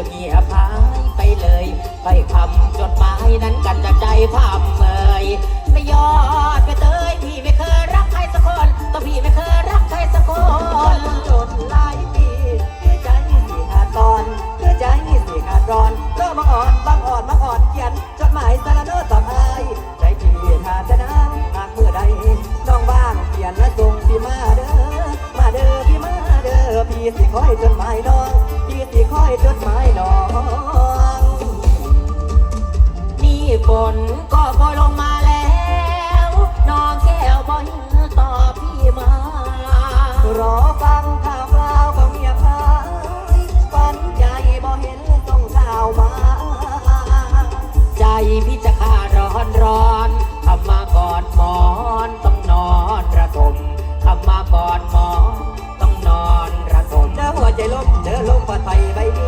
จะมีบหายไปเลยไปคำจดหมายนั้นกันจากใจภาพเลยไม่ยอดไปเตยพี่ไม่เคยรักใครสักคนต่อพี่ไม่เคยรักใครสักคนจนหลายปีเพื่อใจมีสีขาดตอนเพื่อใจมีสีขาดรอนก็มาอ่อนบางอ่อนมาอ่อนเขียนจดหมายสารโนต่อไครใจพี่ขาดจนะหากเมื่อใดน้องบ้างเขียนและส่งพี่มาเด้อมาเด้อพี่มาเด้อพี่สิคอยจดหมายน้องพี่สิคอยจดหมาย นก็พอลงมาแล้วน้องแก้วบอลต่อพี่มา รอฟังข่าวคราวของเมียพายปันใจบ่เห็นต้องข่าวมา ใจพี่จะขาดร้อนร้อนทำมาก่อนมอนต้องนอนระทมทำมาก่อนมอนต้องนอนระทมเด้อหัวใจลมเด้อลมปะไตใบนี้